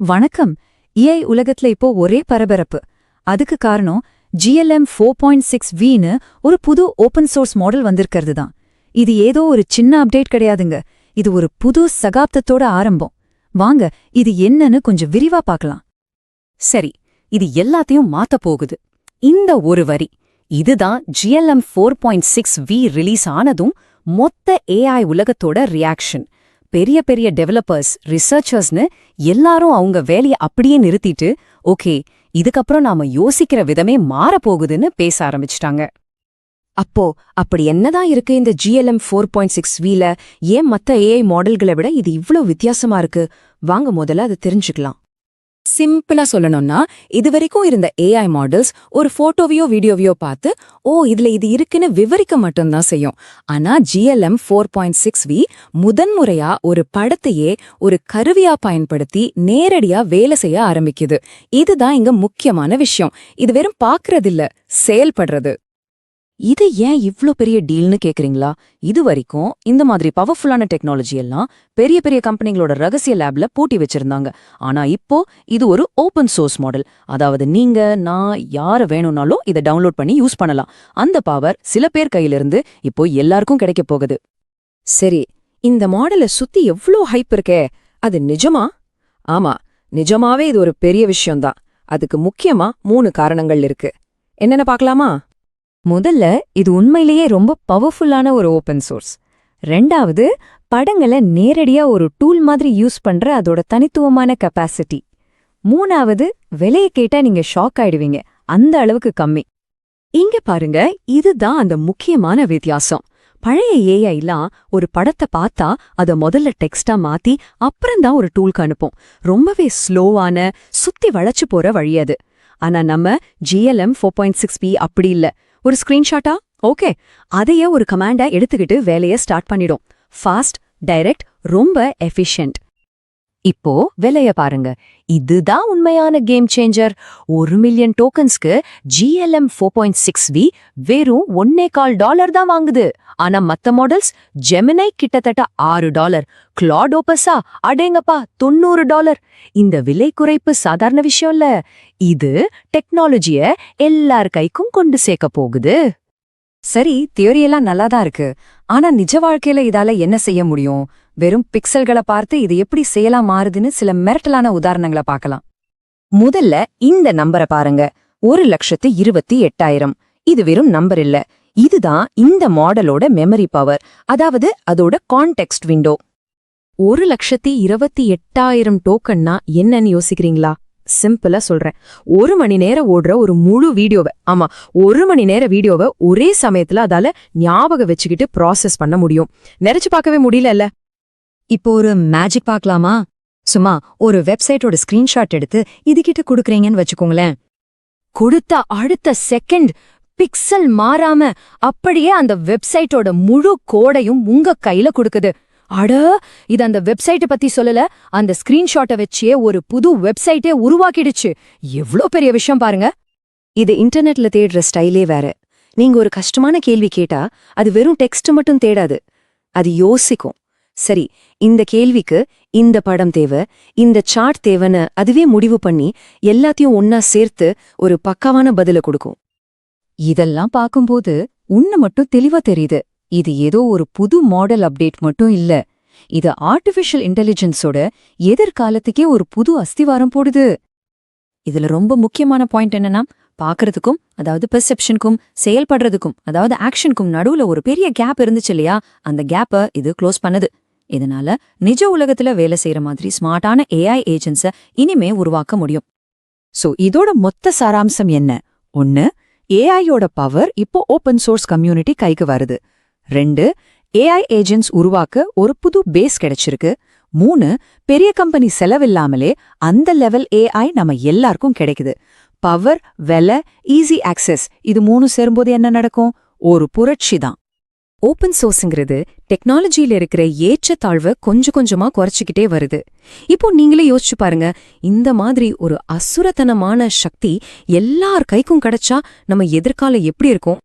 வணக்கம். ஏஐ உலகத்துல இப்போ ஒரே பரபரப்பு. அதுக்கு காரணம் ஜிஎல்எம் ஃபோர் பாயிண்ட் சிக்ஸ் வின்னு ஒரு புது ஓப்பன் சோர்ஸ் மாடல் வந்திருக்கிறது தான் இது ஏதோ ஒரு சின்ன அப்டேட் கிடையாதுங்க. இது ஒரு புது சகாப்தத்தோட ஆரம்பம். வாங்க இது என்னன்னு கொஞ்சம் விரிவா பார்க்கலாம். சரி இது எல்லாத்தையும் மாத்த போகுது. இந்த ஒரு வரி இதுதான் GLM four point six V release ஆனதும் மொத்த ஏஐ உலகத்தோட ரியாக்ஷன் பெரிய பெரிய டெவலப்பர்ஸ் ரிசர்ச்சர்ஸ்னு எல்லாரும் அவங்க வேலைய அப்படியே நிறுத்திட்டு ஓகே இதுக்கப்புறம் நாம யோசிக்கிற விதமே மாறப்போகுதுன்னு பேச ஆரம்பிச்சிட்டாங்க. அப்போ அப்படி என்னதான் இருக்கு இந்த ஜிஎல்எம் ஃபோர் பாயிண்ட் சிக்ஸ் வீல ஏன் மத்த ஏஐ மாடல்களை விட இது இவ்ளோ வித்தியாசமா இருக்கு? வாங்க முதல்ல அதை தெரிஞ்சுக்கலாம். சிம்பிளா சொல்லணும்னா இது வரைக்கும் இருந்த ஏஐ மாடல்ஸ் ஒரு போட்டோவையோ வீடியோவையோ பார்த்து ஓ இதுல இது இருக்குன்னு விவரிக்க மட்டும்தான் செய்யும். ஆனா GLM four point six V முதன்முறையா ஒரு படத்தையே ஒரு கருவியா பயன்படுத்தி நேரடியா வேலை செய்ய ஆரம்பிக்குது. இதுதான் இங்க முக்கியமான விஷயம். இது வெறும் பாக்குறதில்ல செயல்படுறது. இது ஏன் இவ்ளோ பெரிய டீல்னு கேக்குறீங்களா? இது வரைக்கும் இந்த மாதிரி பவர்ஃபுல்லான டெக்னாலஜி எல்லாம் பெரிய பெரிய கம்பெனிகளோட ரகசிய லேப்ல பூட்டி வச்சிருந்தாங்க. ஆனா இப்போ இது ஒரு ஓபன் சோர்ஸ் மாடல் அதாவது நீங்க நான் யார வேணும்னாலும் இதை டவுன்லோட் பண்ணி யூஸ் பண்ணலாம். அந்த பவர் சில பேர் கையிலிருந்து இப்போ எல்லாருக்கும் கிடைக்க போகுது. சரி இந்த மாடலை சுத்தி எவ்ளோ ஹைப் இருக்கே? அது நிஜமா? ஆமா நிஜமாவே இது ஒரு பெரிய விஷயம்தான். அதுக்கு முக்கியமா மூணு காரணங்கள் இருக்கு. என்னென்ன பார்க்கலாமா? முதல்ல இது உண்மையிலேயே ரொம்ப பவர்ஃபுல்லான ஒரு ஓப்பன் சோர்ஸ் ரெண்டாவது படங்களை நேரடியா ஒரு டூல் மாதிரி யூஸ் பண்ற அதோட தனித்துவமான கெப்பாசிட்டி மூணாவது விலையை கேட்டா நீங்க ஷாக் ஆயிடுவீங்க. அந்த அளவுக்கு கம்மி. இங்க பாருங்க இதுதான் அந்த முக்கியமான வித்தியாசம். பழைய ஏஐலாம் ஒரு படத்தை பார்த்தா அத முதல்ல டெக்ஸ்டா மாத்தி அப்புறம்தான் ஒரு டூலுக்கு அனுப்பும். ரொம்பவே ஸ்லோவான சுத்தி வளைச்சு போற வழி அது. ஆனா நம்ம GLM four point six B அப்படி இல்ல. ஒரு ஸ்கிரீன்ஷாட்டா ஓகே அதையே ஒரு கமாண்டா எடுத்துக்கிட்டு வேலையை ஸ்டார்ட் பண்ணிடும். ஃபாஸ்ட் டைரக்ட் ரொம்ப எஃபிஷியன்ட் இப்போ விலைய பாருங்க. இதுதான் உண்மையான கேம் சேஞ்சர் ஒரு million டோக்கன்ஸ்க்கு GLM four point six V வெறும் ஒன்னே கால் டாலர் தான் வாங்குது. ஆனா மத்த மாடல்ஸ் ஜெமினை கிட்டத்தட்ட ஆறு டாலர் கிளாடோபஸா அடேங்கப்பா தொண்ணூறு டாலர் இந்த விலை குறைப்பு சாதாரண விஷயம் இல்ல. இது டெக்னாலஜிய எல்லார் கைக்கும் கொண்டு சேர்க்க போகுது. சரி தியோரியெல்லாம் நல்லா தான் இருக்கு. ஆனா நிஜ வாழ்க்கையில இதால என்ன செய்ய முடியும்? வெறும் பிக்சல்களை பார்த்து இது எப்படி செயலா மாறுதுன்னு சில மிரட்டலான உதாரணங்களை பார்க்கலாம். முதல்ல இந்த நம்பரை பாருங்க. ஒரு லட்சத்து இருபத்தி எட்டாயிரம். இது வெறும் நம்பர் இல்ல. இதுதான் இந்த மாடலோட மெமரி பவர் அதாவது அதோட கான்டெக்ஸ்ட் விண்டோ ஒரு லட்சத்தி இருபத்தி எட்டாயிரம் டோக்கன்னா என்னன்னு யோசிக்கிறீங்களா? சிம்பிளா சொல்றேன். ஒரு மணி நேரம் ஓடுற ஒரு முழு வீடியோவை ஆமா ஒரு மணி நேர வீடியோவை ஒரே சமயத்துல அதால ஞாபகம் வச்சுக்கிட்டு ப்ராசஸ் பண்ண முடியும். நினைச்சு பார்க்கவே முடியல இப்போ ஒரு மேஜிக் பார்க்கலாமா? சும்மா ஒரு வெப்சைட்டோட ஸ்கிரீன்ஷாட் எடுத்து இதுகிட்ட கொடுக்குறீங்கன்னு வச்சுக்கோங்களேன். கொடுத்த அடுத்த செகண்ட் பிக்சல் மாறாம அப்படியே அந்த வெப்சைட்டோட முழு கோடையும் உங்க கையில கொடுக்குது. அட இது அந்த வெப்சைட்டை பத்தி சொல்லல. அந்த ஸ்கிரீன்ஷாட்டை வச்சே ஒரு புது வெப்சைட்டே உருவாக்கிடுச்சு. எவ்ளோ பெரிய விஷயம் பாருங்க. இது இன்டர்நெட்ல தேடுற ஸ்டைலே வேற. நீங்க ஒரு கஷ்டமான கேள்வி கேட்டா அது வெறும் டெக்ஸ்ட் மட்டும் தேடாது. அது யோசிக்கும். சரி இந்த கேள்விக்கு இந்த படம் தேவை இந்த சார்ட் தேவைன்னு அதுவே முடிவு பண்ணி எல்லாத்தையும் ஒன்னா சேர்த்து ஒரு பக்காவான பதில கொடுக்கும். இதெல்லாம் பார்க்கும்போது உன்ன மட்டும் தெளிவா தெரியுது. இது ஏதோ ஒரு புது மாடல் அப்டேட் மட்டும் இல்ல. இது ஆர்டிஃபிஷியல் இன்டெலிஜென்ஸோட எதிர்காலத்துக்கே ஒரு புது அஸ்திவாரம் போடுது. இதுல ரொம்ப முக்கியமான பாயிண்ட் என்னன்னா பாக்குறதுக்கும் அதாவது பெர்செப்ஷனுக்கும் செயல்படுறதுக்கும் அதாவது ஆக்ஷனுக்கும் நடுவுல ஒரு பெரிய கேப் இருந்துச்சு இல்லையா? அந்த கேப்பை இது க்ளோஸ் பண்ணுது. இதனால நிஜ உலகத்துல வேலை செய்யற மாதிரி ஸ்மார்ட்டான ஏஐ ஏஜென்ட்ஸை இனிமே உருவாக்க முடியும். சோ இதோட மொத்த சாராம்சம் என்ன? ஒன்னு ஏஐயோட பவர் இப்போ ஓப்பன் சோர்ஸ் கம்யூனிட்டி கைக்கு வருது. ரெண்டு ஏஐ ஏஜென்ட்ஸ் உருவாக்க ஒரு புது பேஸ் கிடைச்சிருக்கு. மூணு பெரிய கம்பெனி செலவில்லாமலே அந்த லெவல் ஏஐ நம்ம எல்லாருக்கும் கிடைக்குது. பவர் வெலை ஈஸி ஆக்சஸ் இது மூணு சேரும்போது என்ன நடக்கும்? ஒரு புரட்சி தான். ஓப்பன் சோர்ஸுங்கிறது டெக்னாலஜியில இருக்கிற ஏற்றத்தாழ்வை கொஞ்சம் கொஞ்சமா குறைச்சிக்கிட்டே வருது. இப்போ நீங்களே யோசிச்சு பாருங்க இந்த மாதிரி ஒரு அசுரத்தனமான சக்தி எல்லார் கைக்கும் கிடைச்சா நம்ம எதிர்காலம் எப்படி இருக்கும்?